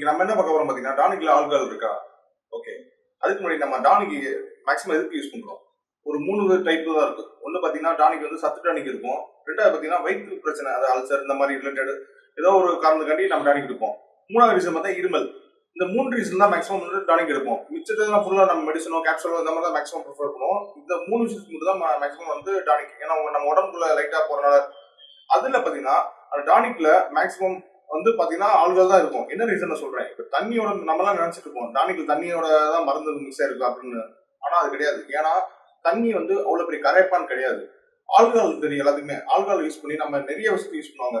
இன்னைக்கு நம்ம என்ன பார்க்க போறோம் பாத்தீங்கன்னா டானிக்ல ஆல்கஹால் இருக்கா? ஓகே அதுக்கு முன்னாடி நம்ம டானிக் மேக்ஸிமம் எதுக்கு யூஸ் பண்றோம்? ஒரு மூணு டைப் தான் இருக்கு. ஒன்னு பாத்தீங்கன்னா டானிக் வந்து சத்து டானிக் இருக்கும். ரெண்டாவது பாத்தீங்கன்னா வயிற்று பிரச்சனை அது அல்சர் இந்த மாதிரி ரிலேட்டட் ஏதோ ஒரு காரணத்துக்காண்டி நம்ம டானிக் எடுப்போம். மூணாவது ரீசன் பார்த்தா இருமல். இந்த மூணு ரீசன் தான் மேக்ஸிமம் வந்து டானிக் எடுப்போம். மிச்சத்தை ஃபுல்லா நம்ம மெடிசனோ கேப்சூலோ இந்த மாதிரி தான் மேக்ஸிமம் ப்ரிஃபர் பண்ணுவோம். இந்த மூணு விஷயத்துக்கு மட்டும் தான் மேக்ஸிமம் வந்து டானிக் ஏன்னா நம்ம உடம்புக்குள்ள லைட்டா போகிறனால அதுல பாத்தீங்கன்னா அந்த டானிக்ல மேக்ஸிமம் வந்து பாத்தீங்கன்னா ஆளுகள் தான் இருக்கும். என்ன ரீசன் சொல்றேன்? இப்ப தண்ணியோட நம்மலாம் நினைச்சிட்டு இருப்போம். டானிக்ல தண்ணியோட தான் மருந்து மிக்ஸ் இருக்கு அப்படின்னு. ஆனா அது கிடையாது. ஏன்னா தண்ணி வந்து அவ்வளவு பெரிய கரைப்பான் கிடையாது. ஆல்கால் தெரியும் எல்லாத்துக்குமே. ஆல்கால் யூஸ் பண்ணி நம்ம நிறைய விஷயத்துக்கு யூஸ் பண்ணுவாங்க.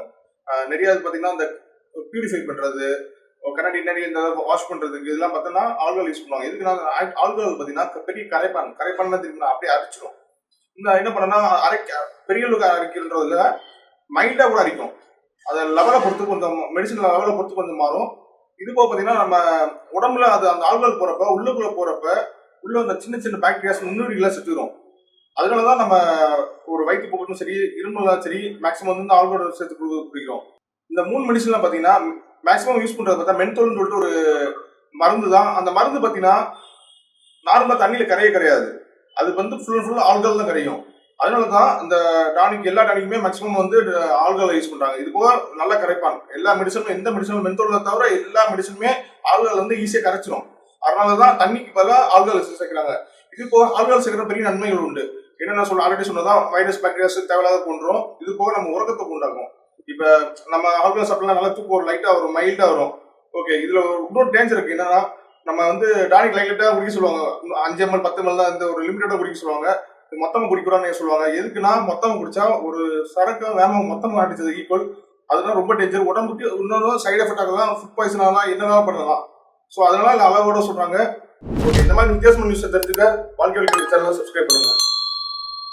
நிறைய இது பாத்தீங்கன்னா இந்த பியூரிஃபை பண்றது கண்ணாடி நிறைய இந்த வாஷ் பண்றதுக்கு இதெல்லாம் பார்த்தோன்னா ஆல்கால் யூஸ் பண்ணுவாங்க. எதுக்குன்னா ஆல்கால் பாத்தீங்கன்னா பெரிய கரைப்பான். கரைப்பான்லாம் தெரியுமா? அப்படியே அரைச்சிடும் இந்த என்ன பண்ணனா அரைக்க பெரிய அளவுக்கு அரைக்கிறதுல மைல்டா கூட அரைக்கும். அதை லெவலை பொறுத்து கொஞ்சம் மெடிசன் லெவலை பொறுத்து கொஞ்சம் மாறும். இது போக பார்த்தீங்கன்னா நம்ம உடம்புல அது அந்த ஆள்கள் போறப்ப உள்ளுக்குள்ள போறப்ப உள்ள அந்த சின்ன சின்ன பாக்டீரியாஸ் முன்னுரிகளை செத்துடும் அதனால தான் நம்ம ஒரு வயிற்று போக்கட்டும் சரி இருமலாம் சரி மேக்ஸிமம் வந்து இந்த சேர்த்து குடி- குடிக்கிறோம். இந்த மூணு மெடிசன்லாம் பார்த்தீங்கன்னா மேக்ஸிமம் யூஸ் பண்ணுறது பார்த்தா மென்தோல்னு சொல்லிட்டு ஒரு மருந்து தான். அந்த மருந்து பார்த்தீங்கன்னா நார்மலாக தண்ணியில் கரையே கிடையாது அது வந்து ஃபுல் அண்ட் ஃபுல் ஆள்கள் தான் கரையும். அதனால தான் இந்த டானிக் எல்லா டானிக்குமே மேக்ஸிமம் வந்து ஆல்கஹால் யூஸ் பண்றாங்க. இது போக நல்லா கரைப்பாங்க எல்லா மெடிசனும் எந்த மெடிசனும் மென்தோலை தவிர எல்லா மெடிசனுமே ஆல்கஹால் வந்து ஈஸியாக கரைச்சிடும் அதனால தான் தண்ணிக்கு பதிலாக ஆல்கஹால் சேர்க்கிறாங்க. இது போக ஆல்கஹால் சேர்க்கிற பெரிய நன்மைகள் உண்டு. என்னென்ன சொல்ல ஆல்ரெடி சொன்னதான் வைரஸ் பாக்டீரியாஸ் தேவையில்லாத போன்றோம் இது போக நம்ம உறக்கத்தை உண்டாக்கும். இப்போ நம்ம ஆல்கஹால் சாப்பிடலாம் நல்லா தூக்கம் ஒரு லைட்டாக வரும் மைல்டாக வரும். ஓகே இதில் இன்னொரு டேஞ்சர் இருக்கு. என்னன்னா நம்ம வந்து டானிக் லைட்டாக குடிக்க சொல்லுவாங்க. அஞ்சு எம்எல் பத்து எம்எல் தான் இந்த ஒரு லிமிட்டடாக குடிக்க சொல்லுவாங்க. மொத்தமா குடிக்கூடாதுன்னு சொல்லுவாங்க? எதுக்குன்னா மொத்தமா குடிச்சா ஒரு சரக்கு வேம மொத்தமா அடிச்சது ஈக்குவல் அதெல்லாம் ரொம்ப டேஞ்சர் உடம்புக்கு இன்னொரு சைடு எஃபெக்ட் ஆகலாம் ஃபுட் பாய்சன் ஆகலாம் என்னதான் பண்ணலாம். ஸோ அதனால அளவோட சொல்றாங்க. ஓகே இந்த மாதிரி வித்தியாசமான நியூஸை தெரிஞ்சுக்க வாழ்க்கை சேனலை சப்ஸ்கிரைப் பண்ணுங்க.